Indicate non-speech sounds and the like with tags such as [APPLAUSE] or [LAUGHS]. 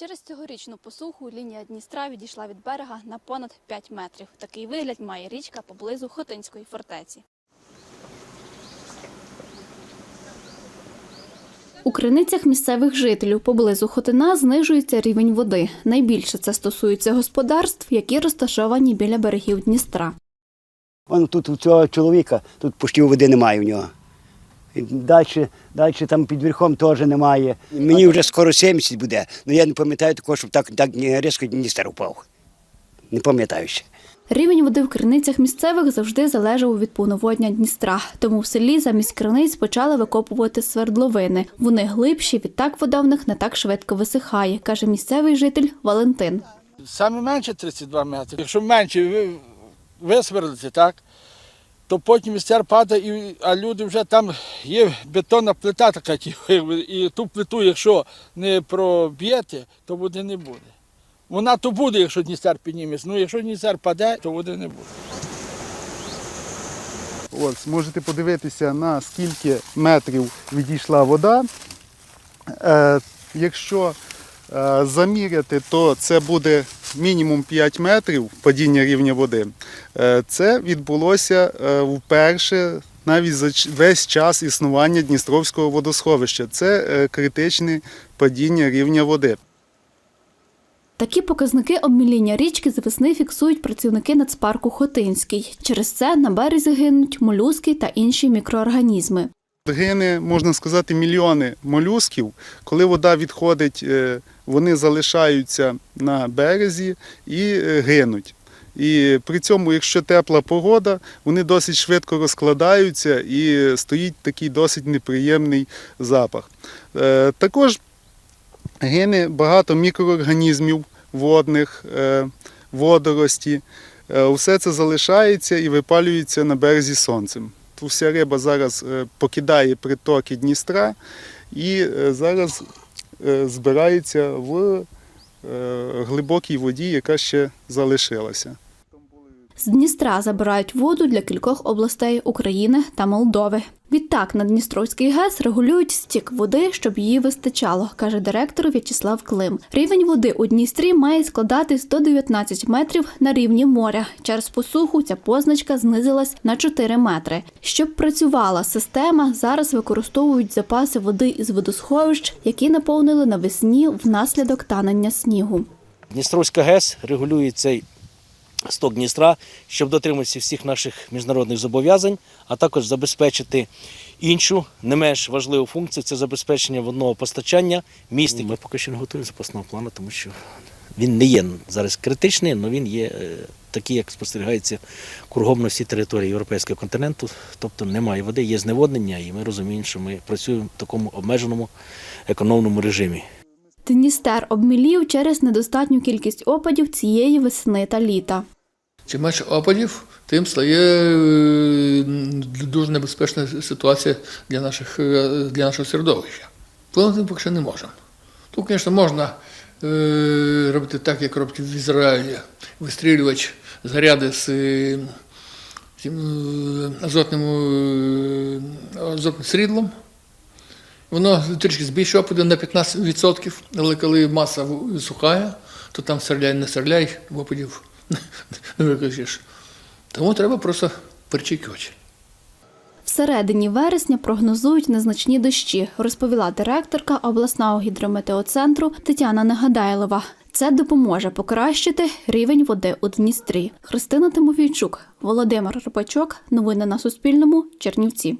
Через цьогорічну посуху лінія Дністра відійшла від берега на понад 5 метрів. Такий вигляд має річка поблизу Хотинської фортеці. У криницях місцевих жителів поблизу Хотина знижується рівень води. Найбільше це стосується господарств, які розташовані біля берегів Дністра. Вон тут у цього чоловіка, тут поштів води немає в нього. Далі, далі там під верхом теж немає. Мені вже скоро 70 буде, але я не пам'ятаю такого, щоб так, так різко Дністер упав. Не пам'ятаю ще. Рівень води в криницях місцевих завжди залежав від повноводня Дністра. Тому в селі замість криниць почали викопувати свердловини. Вони глибші, відтак вода в них не так швидко висихає, каже місцевий житель Валентин. Саме менше 32 метри. Якщо менше ви- висверлити, так, то потім містер падає, а люди вже там є бетонна плита така, [LAUGHS] і ту плиту, якщо не проб'єте, то води не буде. Вона то буде, якщо Дністер підніметься. Ну, якщо Дністер паде, то води не буде. Ось, можете подивитися, на скільки метрів відійшла вода. Е, якщо заміряти, то це буде мінімум 5 метрів падіння рівня води. Е, це відбулося е, вперше навіть за весь час існування Дністровського водосховища. Це е, критичне падіння рівня води. Такі показники обміління річки з весни фіксують працівники нацпарку Хотинський. Через це на березі гинуть молюски та інші мікроорганізми. Гине, можна сказати, мільйони молюсків. Коли вода відходить, е, вони залишаються на березі і е, гинуть. І при цьому, якщо тепла погода, вони досить швидко розкладаються і стоїть такий досить неприємний запах. Е, Також гине багато мікроорганізмів водних, водорості. Е, Все це залишається і випалюється на березі сонцем. Вся риба зараз е, покидає притоки Дністра і е, зараз е, збирається в глибокій воді, яка ще залишилася. З Дністра забирають воду для кількох областей України та Молдови. Відтак на Дністровський ГЕС регулюють стік води, щоб її вистачало, каже директор В'ячеслав Клим. Рівень води у Дністрі має складати 119 метрів на рівні моря. Через посуху ця позначка знизилась на 4 метри. Щоб працювала система, зараз використовують запаси води із водосховищ, які наповнили навесні внаслідок танення снігу. Дністровська ГЕС регулює цей сток Дністра, щоб дотриматися всіх наших міжнародних зобов'язань, а також забезпечити іншу не менш важливу функцію це забезпечення водного постачання міст. Ми поки що не готуємо запасного плану, тому що він не є зараз критичний, але він є е, такий, як спостерігається кругом на всій території європейського континенту. Тобто немає води, є зневоднення, і ми розуміємо, що ми працюємо в такому обмеженому економному режимі. Дністер обмілів через недостатню кількість опадів цієї весни та літа. Чим менше опадів, тим стає е, дуже небезпечна ситуація для, наших, е, для нашого середовища. Вплинути поки що не можемо. Тут, звісно, можна е, робити так, як роблять в Ізраїлі, вистрілювати заряди з азотним, азотним срідлом. Воно трішки збільшує опади на 15%, але коли маса сухая, то там стріляй, не стріляй, опадів [LAUGHS] не викажеш. Тому треба просто перечікувати. Всередині вересня прогнозують незначні дощі, розповіла директорка обласного гідрометеоцентру Тетяна Негадайлова. Це допоможе покращити рівень води у Дністрі. Христина Тимофійчук, Володимир Рипачок. Новини на Суспільному. Чернівці.